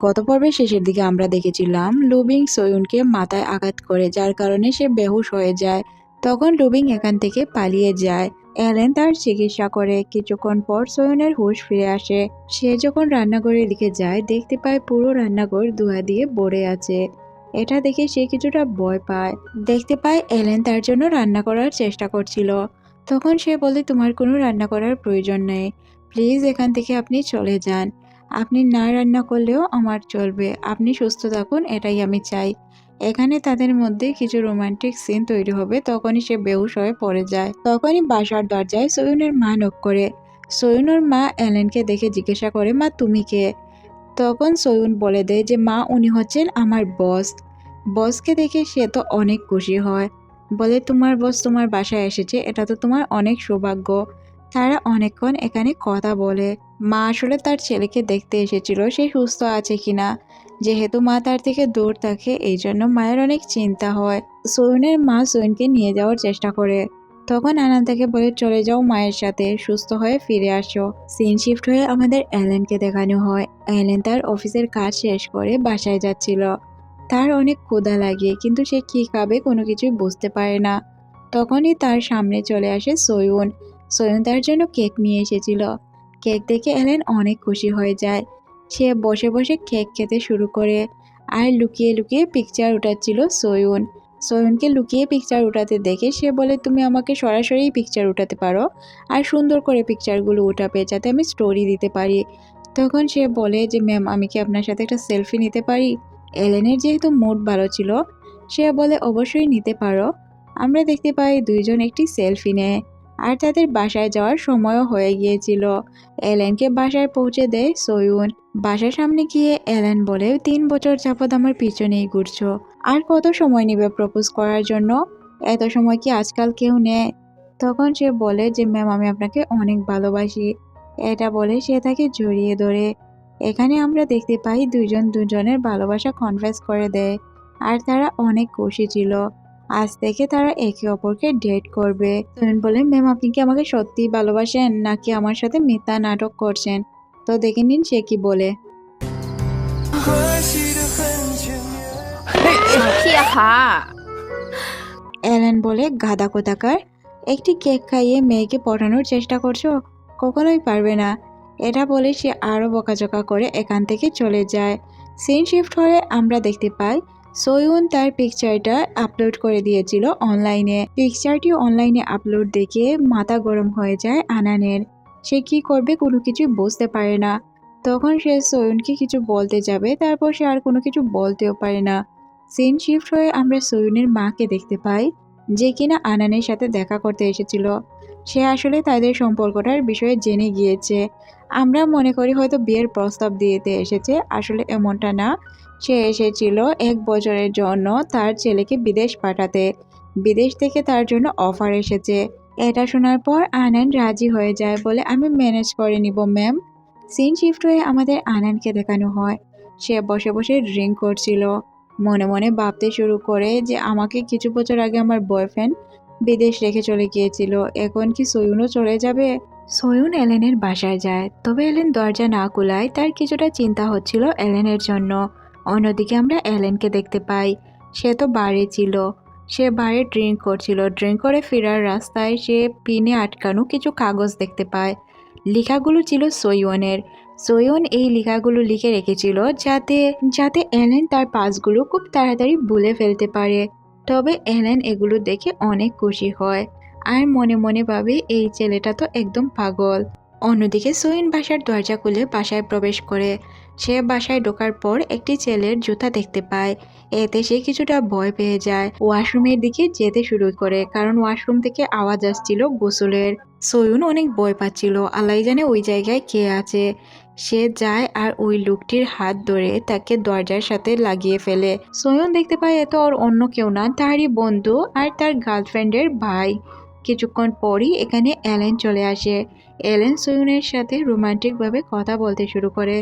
গত পর্বের শেষের দিকে আমরা দেখেছিলাম লুবিং সয়ুনকে মাথায় আঘাত করে, যার কারণে সে বেহুশ হয়ে যায়। তখন লুবিং এখান থেকে পালিয়ে যায়। অ্যালেন তার চিকিৎসা করে। কিছুক্ষণ পর সয়ুনের হুঁশ ফিরে আসে। সে যখন রান্নাঘরের দিকে যায়, দেখতে পায় পুরো রান্নাঘর ধোয়া দিয়ে ভরে আছে। এটা দেখে সে কিছুটা ভয় পায়। দেখতে পায় এলেন তার জন্য রান্না করার চেষ্টা করছিল। তখন সে বলে, তোমার কোনো রান্না করার প্রয়োজন নেই। প্লিজ এখান থেকে আপনি চলে যান। আপনি না রান্না করলেও আমার চলবে। আপনি সুস্থ থাকুন, এটাই আমি চাই। এখানে তাদের মধ্যে কিছু রোমান্টিক সিন তৈরি হবে, তখনই সে বেহুশ হয়ে পড়ে যায়। তখনই বাসার দরজায় সয়ুনের মা নক করে। সয়ুনের মা এলেনকে দেখে জিজ্ঞাসা করে, মা, তুমি কে? তখন সয়ুন বলে দেয় যে, মা, উনি হচ্ছেন আমার বস বসকে দেখে সে তো অনেক খুশি হয়। বলে, তোমার বস তোমার বাসায় এসেছে, এটা তো তোমার অনেক সৌভাগ্য। তারা অনেকক্ষণ এখানে কথা বলে। মা আসলে তার ছেলেকে দেখতে এসেছিল, সে সুস্থ আছে কিনা। যেহেতু মা তার থেকে দূর থাকে, এই জন্য মায়ের অনেক চিন্তা হয়। সৈনের মা সৈনকে নিয়ে যাওয়ার চেষ্টা করে। তখন আনান বলে, চলে যাও মায়ের সাথে, সুস্থ হয়ে ফিরে আসো। সিন শিফট হয়ে আমাদের অ্যালেনকে দেখানো হয়। অ্যালেন তার অফিসের কাজ শেষ করে বাসায় যাচ্ছিল। তার অনেক ক্ষুধা লাগে, কিন্তু সে কী খাবে কোনো কিছুই বুঝতে পারে না। তখনই তার সামনে চলে আসে সয়ুন। সয়ুন তার জন্য কেক নিয়ে এসেছিল। কেক দেখে এলেন অনেক খুশি হয়ে যায়। সে বসে বসে কেক খেতে শুরু করে আর লুকিয়ে লুকিয়ে পিকচার উঠাচ্ছিল সয়ুন। সয়ুনকে লুকিয়ে পিকচার উঠাতে দেখে সে বলে, তুমি আমাকে সরাসরি পিকচার উঠাতে পারো আর সুন্দর করে পিকচারগুলো উঠাবে যাতে আমি স্টোরি দিতে পারি। তখন সে বলে যে ম্যাম আমি কি আপনার সাথে একটা সেলফি নিতে পারি? এলেনের যেহেতু মুড ভালো ছিল, সে বলে, অবশ্যই নিতে পারো। আমরা দেখতে পাই দুইজন একটি সেলফি নেয়। আর তাদের বাসায় যাওয়ার সময়ও হয়ে গিয়েছিল। এলেনকে বাসায় পৌঁছে দেয় সয়ুন বাসার সামনে গিয়ে এলেন বলে, তিন বছর যাবৎ আমার পিছনেই ঘুরছো। আর কত সময় নেবে প্রপোজ করার জন্য? এত সময় কি আজকাল কেউ নেয়? তখন সে বলে যে, ম্যাম, আমি আপনাকে অনেক ভালোবাসি। এটা বলে সে তাকে জড়িয়ে ধরে। এখানে আমরা দেখতে পাই দুজন দুজনের ভালোবাসা কনফেস করে দেয়। আর তারা অনেক খুশি ছিল। আজ থেকে তারা একে অপরকে ডেট করবে। সোহেন বললেন ম্যাম আপনি কি আমাকে সত্যি ভালোবাসেন নাকি আমার সাথে মিথ্যা নাটক করছেন? তো দেখে নিন সে কি বলে। অ্যালেন বলে গাদা কোথাকার? একটি কেক খাইয়ে মেয়েকে পটানোর চেষ্টা করছ? কখনোই পারবে না। এটা বলে সে আরও বকাঝকা করে এখান থেকে চলে যায়। সিন শিফট হয়ে আমরা দেখতে পাই সয়ুন তার পিকচারটা আপলোড করে দিয়েছিল অনলাইনে পিকচারটি অনলাইনে আপলোড দেখে মাথা গরম হয়ে যায় আনানের। সে কি করবে কোনো কিছু বুঝতে পারে না। তখন সে সয়ুনকে কিছু বলতে যাবে, তারপর সে আর কোনো কিছু বলতেও পারে না। সিন শিফট হয়ে আমরা সয়ুনের মাকে দেখতে পাই, যে কিনা আনানের সাথে দেখা করতে এসেছিল। সে আসলে তাদের সম্পর্কটার বিষয়ে জেনে গিয়েছে। আমরা মনে করি হয়তো বিয়ের প্রস্তাব দিয়েতে এসেছে, আসলে এমনটা না। সে এসেছিল এক বছরের জন্য তার ছেলেকে বিদেশ পাঠাতে। বিদেশ থেকে তার জন্য অফার এসেছে। এটা শোনার পর আনন্দ রাজি হয়ে যায় বলে আমি ম্যানেজ করে নিব, ম্যাম। সিন শিফট হয়ে আমাদের আনন্দকে দেখানো হয়। সে বসে বসে ড্রিঙ্ক করছিল। মনে মনে ভাবতে শুরু করে যে আমাকে কিছু বছর আগে আমার বয়ফ্রেন্ড বিদেশ রেখে চলে গিয়েছিল। এখন কি সয়ুনও চলে যাবে? সয়ুন এলেনের বাসায় যায়। তবে এলেন দরজা না কুলায় তার কিছুটা চিন্তা হচ্ছিল এলেনের জন্য। অন্যদিকে আমরা এলেনকে দেখতে পাই। সে তো বাড়ি ছিল। সে বাইরে ড্রিঙ্ক করছিল। ড্রিঙ্ক করে ফেরার রাস্তায় সে পিনে আটকানো কিছু কাগজ দেখতে পায়। লেখাগুলো ছিল সৈয়নের সৈয়ন এই লেখাগুলো লিখে রেখেছিল যাতে যাতে এলেন তার পাসগুলো খুব তাড়াতাড়ি ভুলে ফেলতে পারে। তবে এলেন এগুলো দেখে অনেক খুশি হয়। আর মনে মনে ভাবে, এই ছেলেটা তো একদম পাগল। অন্যদিকে সৈন বাসার দরজা খুলে বাসায় প্রবেশ করে। সে বাসায় ঢোকার পর একটি ছেলের জুতা দেখতে পায়। এতে সে কিছুটা ভয় পেয়ে যায়। ওয়াশরুমের দিকে যেতে শুরু করে, কারণ ওয়াশরুম থেকে আওয়াজ আসছিল গোসলের। সয়ুন অনেক ভয় পাচ্ছিল, আল্লাহ জানে ওই জায়গায় কে আছে। সে যায় আর ওই লোকটির হাত ধরে তাকে দরজার সাথে লাগিয়ে ফেলে। সয়ন দেখতে পায় এত ওর অন্য কেউ না, তারই বন্ধু আর তার গার্লফ্রেন্ডের ভাই। কিছুক্ষণ পরই এখানে অ্যালেন চলে আসে। এলেন সয়ুনের সাথে রোমান্টিকভাবে কথা বলতে শুরু করে।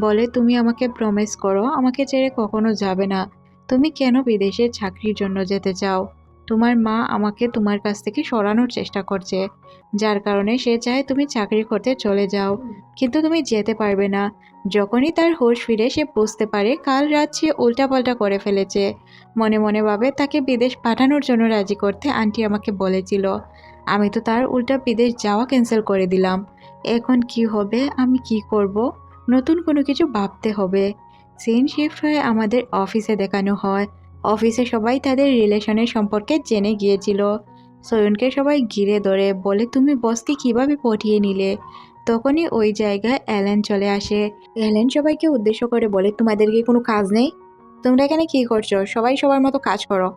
বলে, তুমি আমাকে প্রমিস করো, আমাকে ছেড়ে কখনো যাবে না। তুমি কেন বিদেশে চাকরির জন্য যেতে চাও? তোমার মা আমাকে তোমার কাছ থেকে সরানোর চেষ্টা করছে। যার কারণে সে চায় তুমি চাকরি করতে চলে যাও। কিন্তু তুমি যেতে পারবে না। যখনই তার হোশ ফিরে, সে বুঝতে পারে কাল রাত সে উল্টাপাল্টা করে ফেলেছে। মনে মনে ভাবে, তাকে বিদেশ পাঠানোর জন্য রাজি করতে আন্টি আমাকে বলেছিল। আমি তো তার উল্টা বিদেশ যাওয়া ক্যান্সেল করে দিলাম। এখন কি হবে? আমি কি করব? নতুন কোনো কিছু ভাবতে হবে। সিন শিফট হয়ে আমাদের অফিসে দেখানো হয়। অফিসে সবাই তাদের রিলেশনের সম্পর্কে জেনে গিয়েছিল। সয়নকে সবাই ঘিরে ধরে, বলে, তুমি বসকে কীভাবে পটিয়ে নিলে? তখনই ওই জায়গায় অ্যালেন চলে আসে। অ্যালেন সবাইকে উদ্দেশ্য করে বলে, তোমাদেরকে কোনো কাজ নেই? তোমরা এখানে কি করছ? সবাই সবার মতো কাজ করো।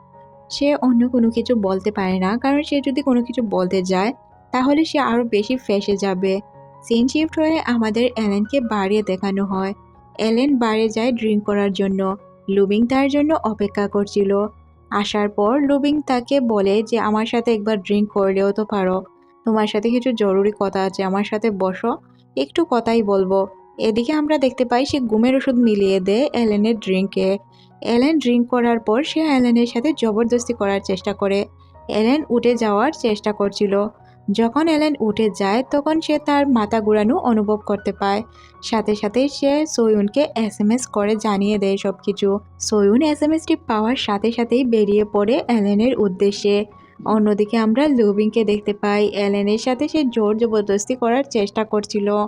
সে অন্য কোনো কিছু বলতে পারে না, কারণ সে যদি কোনো কিছু বলতে যায়, তাহলে সে আরও বেশি ফেসে যাবে। সিন শিফট হয়ে আমাদের অ্যালেনকে বাড়িয়ে দেখানো হয়। অ্যালেন বাড়ি যায় ড্রিঙ্ক করার জন্য। লুবিং তার জন্য অপেক্ষা করছিল। আসার পর লুবিং তাকে বলে যে, আমার সাথে একবার ড্রিঙ্ক করলেও তো পারো। তোমার সাথে কিছু জরুরি কথা আছে, আমার সাথে বসো। একটু কথাই বলব। এদিকে আমরা দেখতে পাই সে ঘুমের ওষুধ মিলিয়ে দেয় অ্যালেনের ড্রিঙ্কে। অ্যালেন ড্রিঙ্ক করার পর সে অ্যালেনের সাথে জবরদস্তি করার চেষ্টা করে। অ্যালেন উঠে যাওয়ার চেষ্টা করছিল। যখন অ্যালেন উঠে যায়, তখন সে তার মাথা ঘুরানো অনুভব করতে পায়। সাথে সাথে সে সয়ুনকে এস এম এস করে জানিয়ে দেয় সব কিছু সয়ুন এস এম এসটি পাওয়ার সাথে সাথেই বেরিয়ে পড়ে অ্যালেনের উদ্দেশ্যে। অন্যদিকে আমরা লুবিংকে দেখতে পাই। অ্যালেনের সাথে সে জোর জবরদস্তি করার চেষ্টা করছিল।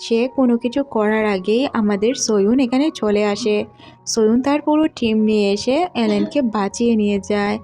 সে কোনো কিছু করার আগেই আমাদের সয়ুন এখানে চলে আসে। সয়ুন তার পুরো টিম নিয়ে এসে অ্যালেনকে বাঁচিয়ে নিয়ে যায়।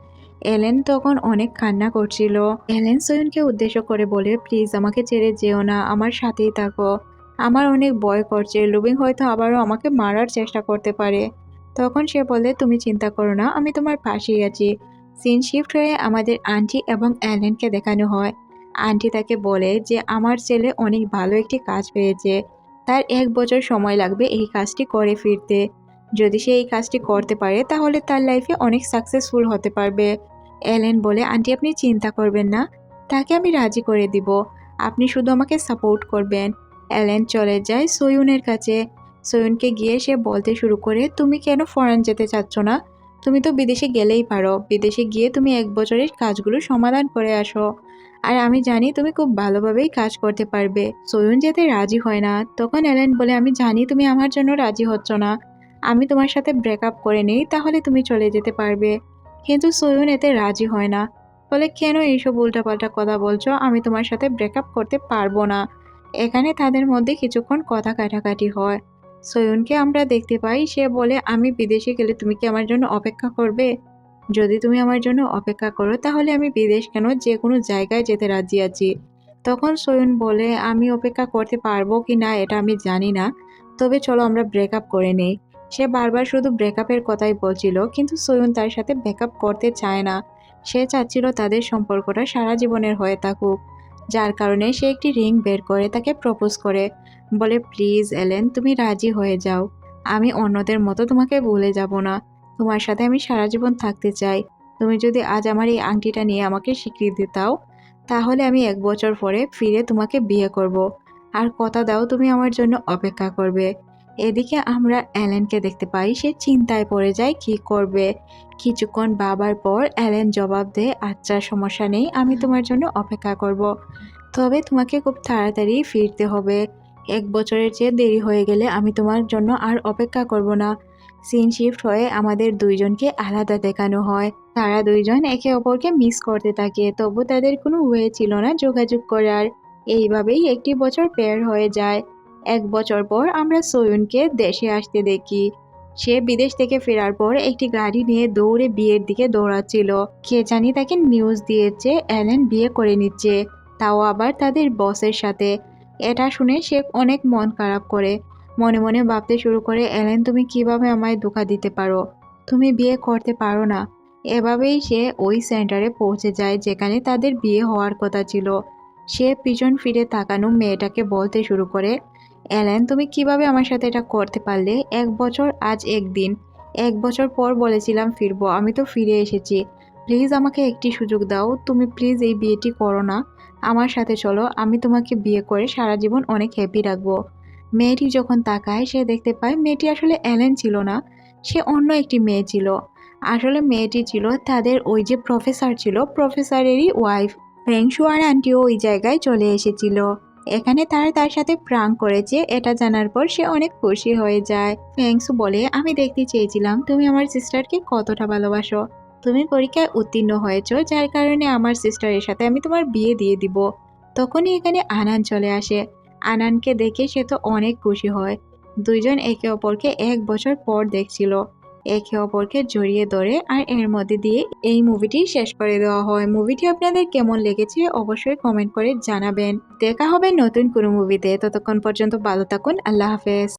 এলেন তখন অনেক কান্না করছিল। এলেন সয়ুনকে উদ্দেশ্য করে বলে, প্লিজ আমাকে ছেড়ে যেও না, আমার সাথেই থাকো। আমার অনেক ভয় করছে লুবিং হয়তো আবারও আমাকে মারার চেষ্টা করতে পারে। তখন সে বলে, তুমি চিন্তা করো না, আমি তোমার পাশেই আছি। সিন শিফট হয়ে আমাদের আন্টি এবং অ্যালেনকে দেখানো হয়। আন্টি তাকে বলে যে, আমার ছেলে অনেক ভালো একটি কাজ পেয়েছে। তার এক বছর সময় লাগবে এই কাজটি করে ফিরতে। যদি সে এই কাজটি করতে পারে, তাহলে তার লাইফে অনেক সাকসেসফুল হতে পারবে। এলেন বলে, আন্টি, আপনি চিন্তা করবেন না। তাকে আমি রাজি করে দিব। আপনি শুধু আমাকে সাপোর্ট করবেন। অ্যালেন চলে যায় সয়ুনের কাছে। সয়ুনকে গিয়ে সে বলতে শুরু করে, তুমি কেন ফরেন যেতে চাচ্ছ না? তুমি তো বিদেশে গেলেই পারো। বিদেশে গিয়ে তুমি এক বছরের কাজগুলো সমাধান করে আসো। আর আমি জানি তুমি খুব ভালোভাবেই কাজ করতে পারবে। সয়ুন যেতে রাজি হয় না। তখন অ্যালেন বলে, আমি জানি তুমি আমার জন্য রাজি হচ্ছ না। আমি তোমার সাথে ব্রেকআপ করে নেই, তাহলে তুমি চলে যেতে পারবে। কিন্তু সয়ুন এতে রাজি হয় না। বলে, কেন এইসব উল্টাপাল্টা কথা বলছো? আমি তোমার সাথে ব্রেকআপ করতে পারব না। এখানে তাদের মধ্যে কিছুক্ষণ কথা কাটাকাটি হয়। সয়ুনকে আমরা দেখতে পাই, সে বলে, আমি বিদেশে গেলে তুমি কি আমার জন্য অপেক্ষা করবে? যদি তুমি আমার জন্য অপেক্ষা করো, তাহলে আমি বিদেশ কেন যে কোনো জায়গায় যেতে রাজি আছি। তখন সয়ুন বলে, আমি অপেক্ষা করতে পারব কি না, এটা আমি জানি না। তবে চলো আমরা ব্রেকআপ করে নেই। সে বারবার শুধু ব্রেকআপের কথাই বলছিল, কিন্তু সয়ুন তার সাথে ব্রেকআপ করতে চায় না। সে চাচ্ছিল তাদের সম্পর্কটা সারা জীবনের হয়ে থাকুক, যার কারণে সে একটি রিং বের করে তাকে প্রপোজ করে, বলে, প্লিজ, এলেন, তুমি রাজি হয়ে যাও। আমি অন্যদের মতো তোমাকে ভুলে যাব না। তোমার সাথে আমি সারা জীবন থাকতে চাই। তুমি যদি আজ আমার এই আংটিটা নিয়ে আমাকে স্বীকৃতি দাও, তাহলে আমি এক বছর পরে ফিরে তোমাকে বিয়ে করব। আর কথা দাও, তুমি আমার জন্য অপেক্ষা করবে। এদিকে আমরা অ্যালেনকে দেখতে পাই, সে চিন্তায় পড়ে যায়, কি করবে? কিছুক্ষণ বাবার পর অ্যালেন জবাব দেয় আচ্ছা সমস্যা নেই, আমি তোমার জন্য অপেক্ষা করব। তবে তোমাকে খুব তাড়াতাড়ি ফিরতে হবে। এক বছরের চেয়ে দেরি হয়ে গেলে আমি তোমার জন্য আর অপেক্ষা করব না। সিন শিফট হয়ে আমাদের দুইজনকে আলাদা দেখানো হয়। তারা দুইজন একে অপরকে মিস করতে থাকে, তবু তাদের কোনো ওয়ে ছিল না যোগাযোগ করার। এইভাবেই একটি বছর পের হয়ে যায়। এক বছর পর আমরা সয়ুনকে দেশে আসতে দেখি। সে বিদেশ থেকে ফেরার পর একটি গাড়ি নিয়ে দৌড়ে বিয়ের দিকে দৌড়াচ্ছিল। কে জানি তাকে নিউজ দিয়েছে, অ্যালেন বিয়ে করে নিচ্ছে, তাও আবার তাদের বসের সাথে। এটা শুনে সে অনেক মন খারাপ করে। মনে মনে ভাবতে শুরু করে, অ্যালেন, তুমি কীভাবে আমায় ধোকা দিতে পারো? তুমি বিয়ে করতে পারো না। এভাবেই সে ওই সেন্টারে পৌঁছে যায়, যেখানে তাদের বিয়ে হওয়ার কথা ছিল। সে পিছন ফিরে তাকানো মেয়েটাকে বলতে শুরু করে অ্যালেন, তুমি কীভাবে আমার সাথে এটা করতে পারলে? এক বছর, আজ একদিন। এক বছর পর বলেছিলাম ফিরবো, আমি তো ফিরে এসেছি। প্লিজ আমাকে একটি সুযোগ দাও, তুমি প্লিজ এই বিয়েটি করো না। আমার সাথে চলো, আমি তোমাকে বিয়ে করে সারা জীবন অনেক হ্যাপি রাখব। মেয়েটি যখন তাকায়, সে দেখতে পায় মেয়েটি আসলে অ্যালেন ছিল না, সে অন্য একটি মেয়ে ছিল। আসলে মেয়েটি ছিল তাদের ওই যে প্রফেসর ছিল প্রফেসরেরই ওয়াইফ ফেংশু আর আন্টিও ওই জায়গায় চলে এসেছিল। এখানে তারা তার সাথে প্রাং করেছে, এটা জানার পর সে অনেক খুশি হয়ে যায়। ফেংসু বলে, আমি দেখতে চেয়েছিলাম, তুমি আমার সিস্টারকে কতটা ভালোবাসো। তুমি পরীক্ষায় উত্তীর্ণ হয়েছো, যার কারণে আমার সিস্টারের সাথে আমি তোমার বিয়ে দিয়ে দিব। তখনই এখানে আনান চলে আসে। আনানকে দেখে সে তো অনেক খুশি হয়। দুইজন একে অপরকে এক বছর পর দেখছিল। একে অপরকে জড়িয়ে ধরে আর এর মধ্যে দিয়ে এই মুভিটি শেষ করে দেওয়া হয়। মুভিটি আপনাদের কেমন লেগেছে অবশ্যই কমেন্ট করে জানাবেন। দেখা হবে নতুন কোনো মুভিতে ততক্ষণ পর্যন্ত ভালো থাকুন। আল্লাহ হাফেজ।